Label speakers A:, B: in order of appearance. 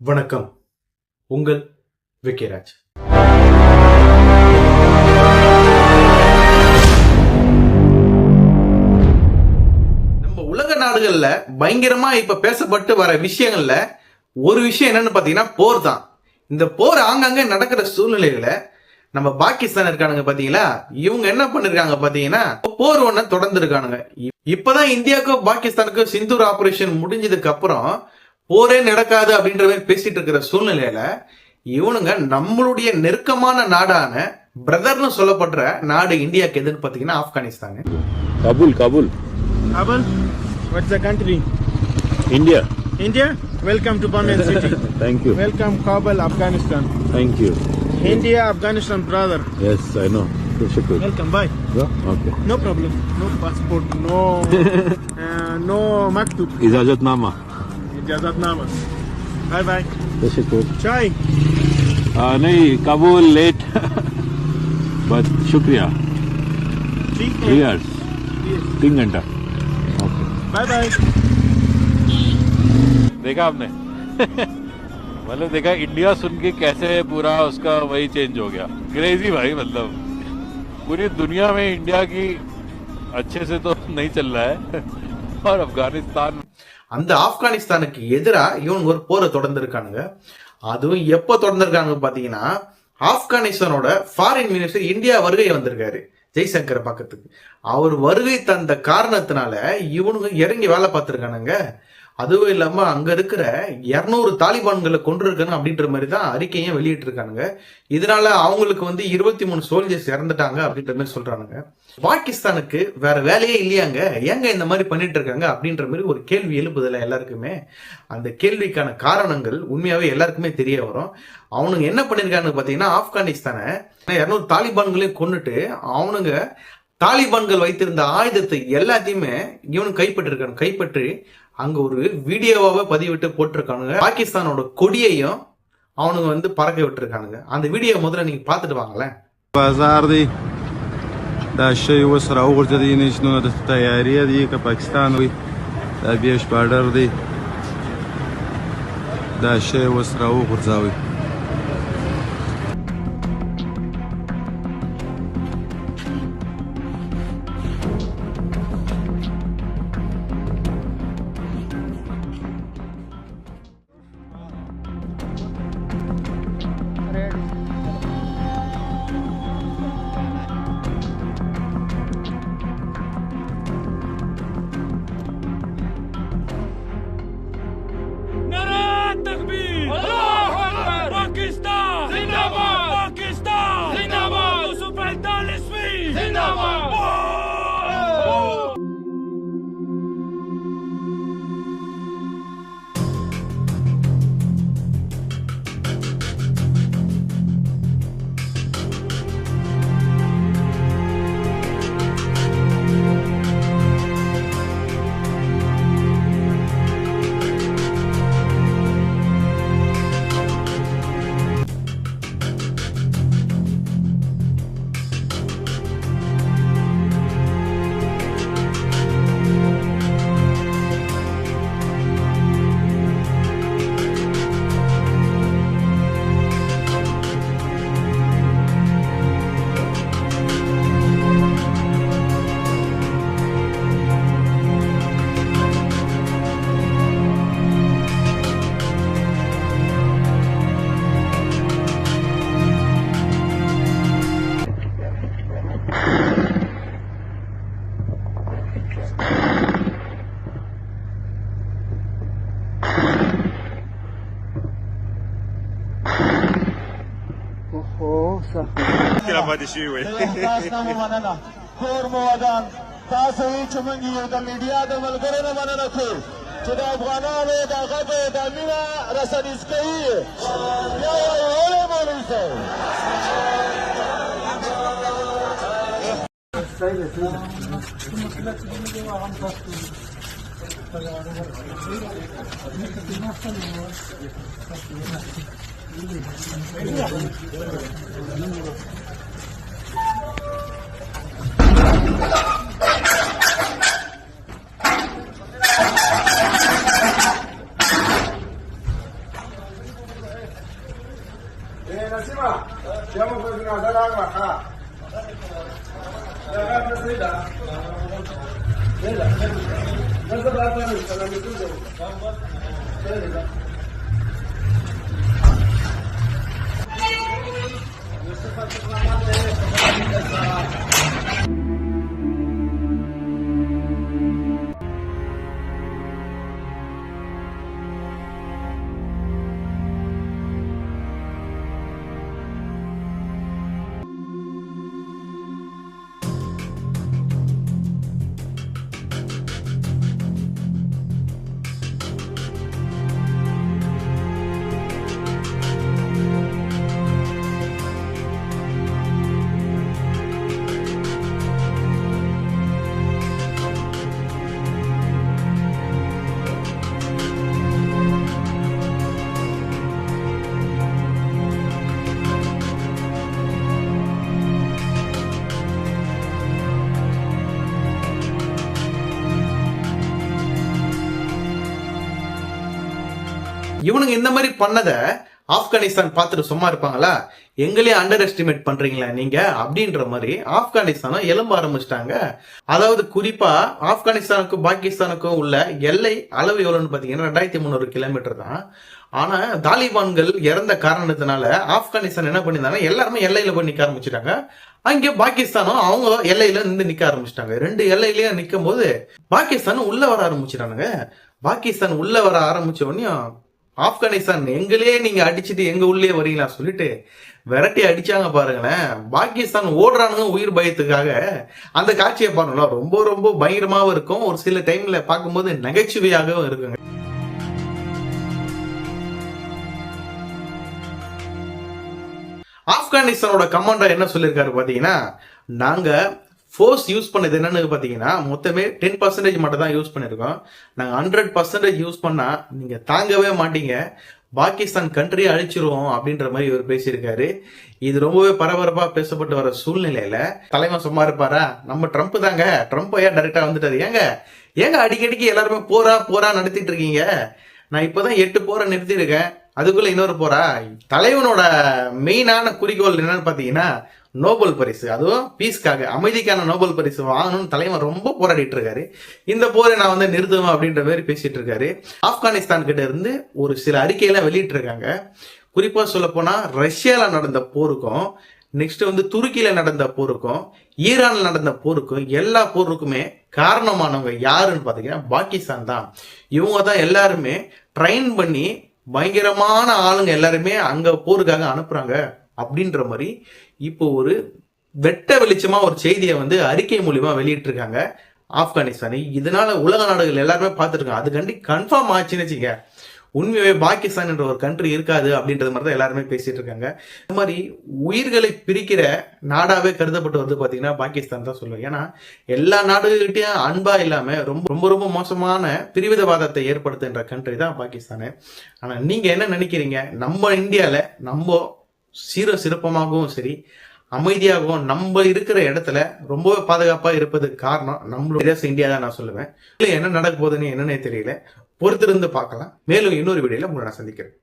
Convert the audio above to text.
A: வணக்கம். உங்கள் விக்கிராஜ். நம்ம உலக நாடுகள்ல பயங்கரமா இப்ப பேசப்பட்டு வர விஷயங்கள்ல ஒரு விஷயம் என்னன்னு பாத்தீங்கன்னா போர் தான். இந்த போர் ஆங்காங்க நடக்கிற சூழ்நிலைகளை நம்ம பாகிஸ்தான் இருக்கானுங்க பாத்தீங்களா? இவங்க என்ன பண்ணிருக்காங்க பாத்தீங்கன்னா போர் ஒண்ணு தொடர்ந்து இருக்கானுங்க இப்பதான் இந்தியாவுக்கும் பாகிஸ்தானுக்கும் சிந்தூர் ஆபரேஷன் முடிஞ்சதுக்கு அப்புறம் போரே நடக்காது அப்படின்ற மாதிரி பேசிட்டு இருக்கிற சூழ்நிலையில இவனுங்க நம்மளுடைய நெருக்கமான நாடான பிரதர்னு சொல்லப்படுற நாடு இந்தியாக்கு எதுன்னு பாத்தீங்கன்னா Afghanistan.
B: Kabul Kabul.
C: Kabul what's the country
B: India.
C: India? Welcome to Bombay city
B: thank you
C: welcome Kabul Afghanistan
B: thank you
C: India Afghanistan brother
B: yes I know Shukr.
C: Welcome, bye.
B: No Okay.
C: No problem. No passport, no uh, no maktub. Bye bye.
B: शुक्र
C: Chai.
B: नहीं Kabul late. But शुक्रिया। Three hours तीन घंटा। Okay
C: Bye bye.
D: देखा आपने? मतलब देखा India सुन के कैसे पूरा उसका वही चेंज हो गया। क्रेजी भाई मतलब। पूरी दुनिया में इंडिया की अच्छे से तो नहीं चल रहा है। और अफ़गानिस्तान
A: அந்த ஆப்கானிஸ்தானுக்கு எதிராக இவனுங்க ஒரு போரை தொடர்ந்துருக்கானுங்க. அதுவும் எப்போ தொடர்ந்துருக்காங்க பார்த்தீங்கன்னா ஆப்கானிஸ்தானோட ஃபாரின் மினிஸ்டர் இந்தியா வருகை வந்திருக்காரு ஜெய்சங்கர் பக்கத்துக்கு. அவர் வருகை தந்த காரணத்தினால இவனுங்க இறங்கி வேலை பார்த்துருக்கானுங்க. அதுவும் இல்லாமல் அங்கே இருக்கிற இரநூறு தாலிபான்களை கொண்டிருக்காங்க அப்படின்ற மாதிரி தான் அறிக்கையும் வெளியிட்டிருக்கானுங்க. இதனால அவங்களுக்கு வந்து இருபத்தி மூணு சோல்ஜர்ஸ் இறந்துட்டாங்க அப்படின்ற மாதிரி சொல்றானுங்க. பாகிஸ்தானுக்கு வேற வேலையே இல்லையாங்க? ஏங்க இந்த மாதிரி பண்ணிட்டு இருக்காங்க அப்படின்ற மாதிரி ஒரு கேள்வி எழுப்புதில்ல எல்லாருக்குமே. அந்த கேள்விக்கான காரணங்கள் உண்மையாகவே எல்லாருக்குமே தெரிய வரும். அவனுங்க என்ன பண்ணிருக்காங்க பார்த்தீங்கன்னா ஆப்கானிஸ்தானை இரநூறு தாலிபான்களையும் கொண்டுட்டு அவனுங்க தாலிபான்கள் வைத்திருந்த ஆயுதத்தை எல்லாத்தையுமே இவனுக்கு கைப்பற்றிருக்கானு கைப்பற்றி அங்க ஒரு வீடியோவாவே பதிவிட்டு போட்டிருக்கானுங்க பாகிஸ்தானோட கொடியையும் அவனுங்க வந்து பறக்க விட்டுருக்கானுங்க அந்த வீடியோ முதல்ல நீங்க பாத்துட்டு வாங்களேன்
E: بازار دی دا شی اوس راوغورځېدی نه چې نو د تیاري دی که پاکستان وي دا بیش بارډر دی دا شی اوس راوغورځاوئ
F: آماده شوي وي احساس نه
G: مو مننه کور مو ودان تاسو یې چې موږ یو د میډیا د ملګرو نه مننه کوو چې د افغانانو د غږ د مینه رسنیز کوي بیا وایي ولې مولوي صاحب Thank you. Yusuf Atıklamaz, evet.
A: இவனுங்க இந்த மாதிரி பண்ணதை ஆப்கானிஸ்தான் பார்த்துட்டு சும்மா இருப்பாங்களா? எங்களே அண்டர் எஸ்டிமேட் பண்றீங்களா நீங்க? அப்படின்ற மாதிரி ஆப்கானிஸ்தானும் எலும்ப ஆரம்பிச்சிட்டாங்க. அதாவது குறிப்பா ஆப்கானிஸ்தானுக்கும் பாகிஸ்தானுக்கும் உள்ள எல்லை அளவு எவ்வளவுன்னு பாத்தீங்கன்னா ரெண்டாயிரத்தி முந்நூறு கிலோமீட்டர் தான். ஆனா தாலிபான்கள் இறந்த காரணத்தினால ஆப்கானிஸ்தான் என்ன பண்ணியிருந்தாங்க எல்லாருமே எல்லையில போய் நிக்க ஆரம்பிச்சிட்டாங்க. அங்கே பாகிஸ்தானும் அவங்க எல்லையில நின்று நிக்க ஆரம்பிச்சிட்டாங்க. ரெண்டு எல்லையிலயே நிக்கும் போது பாகிஸ்தானும் உள்ள வர ஆரம்பிச்சிட்டானுங்க. பாகிஸ்தான் உள்ள வர ஆரம்பிச்ச உடனே ஆப்கானிஸ்தான் எங்களே நீங்க அடிச்சுட்டு எங்க உள்ளே வரீங்களா சொல்லிட்டு விரட்டி அடிச்சாங்க பாருங்களேன். பாகிஸ்தான் ஓடுறானுங்க உயிர் பயத்துக்காக. அந்த காட்சியை பாருங்களா ரொம்ப ரொம்ப பயங்கரமாவும் இருக்கும். ஒரு சில டைம்ல பார்க்கும்போது நகைச்சுவையாகவும் இருக்குங்க. ஆப்கானிஸ்தானோட கமாண்டர் என்ன சொல்லியிருக்காரு பாத்தீங்கன்னா நாங்க ஃபோர்ஸ் யூஸ் பண்ணது என்னன்னு பார்த்தீங்கன்னா மொத்தமே டென் பர்சன்டேஜ் மட்டும் தான் யூஸ் பண்ணியிருக்கோம் நாங்கள் ஹண்ட்ரட் பர்சன்டேஜ் யூஸ் பண்ணால் நீங்கள் தாங்கவே மாட்டீங்க. பாகிஸ்தான் கண்ட்ரியை அழிச்சிருவோம் அப்படின்ற மாதிரி இவர் பேசியிருக்காரு. இது ரொம்பவே பரபரப்பாக பேசப்பட்டு வர சூழ்நிலையில தலைவன் சும்மா இருப்பாரா? நம்ம ட்ரம்ப் தாங்க. ட்ரம்ப் ஏன் டைரக்டா வந்துட்டாரு? ஏங்க ஏங்க அடிக்கடிக்கு எல்லாருமே போரா போரா நடத்திட்டு இருக்கீங்க? நான் இப்போதான் எட்டு போரை நிறுத்தியிருக்கேன். அதுக்குள்ள இன்னொரு போரா? தலைவனோட மெயினான குறிக்கோள் என்னன்னு பாத்தீங்கன்னா நோபல் பரிசு. அதுவும் பீஸ்க்காக அமைதிக்கான நோபல் பரிசு வாங்கணும்னு தலைவன் ரொம்ப போராடிட்டு இருக்காரு இந்த போரை நான் வந்து நிறுத்துவேன் அப்படின்ற மாதிரி பேசிட்டு இருக்காரு ஆப்கானிஸ்தான் கிட்ட இருந்து ஒரு சில அறிக்கையெல்லாம் வெளியிட்டு இருக்காங்க குறிப்பா சொல்ல போனா ரஷ்யால நடந்த போருக்கும் நெக்ஸ்ட் வந்து துருக்கியில நடந்த போருக்கும் ஈரான்ல நடந்த போருக்கும் எல்லா போருக்குமே காரணமானவங்க யாருன்னு பாத்தீங்கன்னா பாகிஸ்தான் தான். இவங்க தான் எல்லாருமே ட்ரெயின் பண்ணி பயங்கரமான ஆளுங்க எல்லாருமே அங்க போருக்காக அனுப்புறாங்க. அப்படின்ற மாதிரி இப்போ ஒரு வெட்ட வெளிச்சமா ஒரு செய்தியை வந்து அறிக்கை மூலியமா வெளியிட்டிருக்காங்க. ஆப்கானிஸ்தானை. இதனால உலக நாடுகள் எல்லாருமே பார்த்துருக்காங்க அது கண்டி கன்ஃபார்ம் ஆச்சுன்னு வச்சுக்க உண்மையாவே பாகிஸ்தான் என்ற ஒரு கண்ட்ரி இருக்காது அப்படின்றது மாதிரி தான் எல்லாருமே பேசிட்டு இருக்காங்க இந்த மாதிரி உயிர்களை பிரிக்கிற நாடாவே கருதப்பட்டு வந்து பாத்தீங்கன்னா பாகிஸ்தான் தான் சொல்லுவேன். ஏன்னா எல்லா நாடுகிட்டையும் அன்பா இல்லாம ரொம்ப ரொம்ப ரொம்ப மோசமான பிரிவிதவாதத்தை ஏற்படுத்துகின்ற கண்ட்ரி தான் பாகிஸ்தானு. ஆனா நீங்க என்ன நினைக்கிறீங்க? நம்ம இந்தியால நம்ம சீர சிறப்பமாகவும் சரி அமைதியாகவும் நம்ம இருக்கிற இடத்துல ரொம்பவே பாதுகாப்பா இருப்பதுக்கு காரணம் நம்மளுடைய தேசம் இந்தியா தான் நான் சொல்லுவேன். இல்லை என்ன நடக்க போகுதுன்னு என்னன்னே தெரியல. பொறுத்திருந்து பார்க்கலாம். மேலும் இன்னொரு வீடியோல உங்களை நான் சந்திக்கிறேன்.